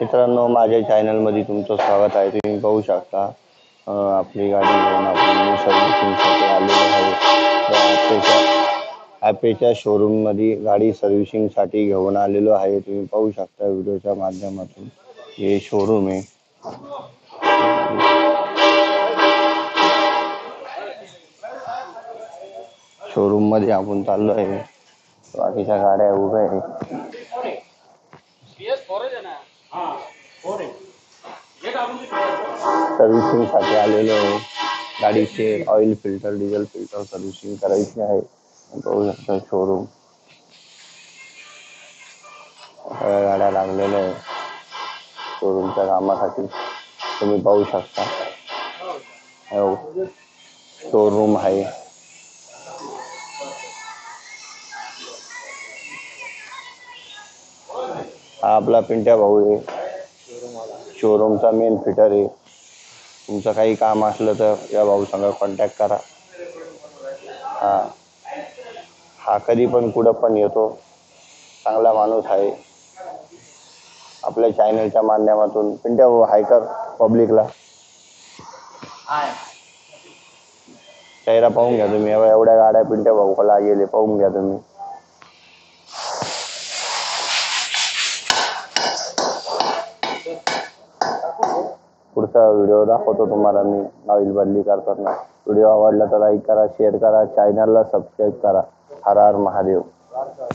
मित्रांनो माझ्या चॅनलमध्ये तुमचं स्वागत आहे. तुम्ही पाहू शकता आपली गाडी घेऊन आपण सर्व्हिसिंगसाठी आलेलो आहे. ॲपेच्या शोरूममध्ये गाडी सर्व्हिसिंगसाठी घेऊन आलेलो आहे. तुम्ही पाहू शकता व्हिडिओच्या माध्यमातून. हे शोरूम आहे. शोरूममध्ये आपण चाललो आहे बाकीच्या गाड्या उभ्या आहेत. सर्व्हिसिंगसाठी आलेलो आहे. गाडीचे oil filter diesel filter servicing करायची आहे. पाहू शकता शोरूम सगळ्या गाड्या लागलेल्या आहे. शोरूमच्या कामासाठी. तुम्ही पाहू शकता. हो. शोरूम आहे. हा आपला पिंट्या भाऊ आहे. शोरूमचा मेन फिटर आहे. तुमचं काही काम असलं तर या भाऊ संग कॉन्टॅक्ट करा. हा. हा कधी पण कुठं पण येतो. चांगला माणूस आहे. आपल्या चॅनलच्या माध्यमातून. पिंट्या भाऊ हाय कर पब्लिकला चेहरा पाहून घ्या तुम्ही. एवढ्या एवढ्या गाड्या पिंट्या भाऊला गेले पाहून घ्या तुम्ही. पुढचा व्हिडिओ दाखवतो तुम्हाला मी. ऑइल बदली करताना. व्हिडिओ आवडला तर लाईक करा शेअर करा चॅनलला सबस्क्राईब करा. हर हर महादेव.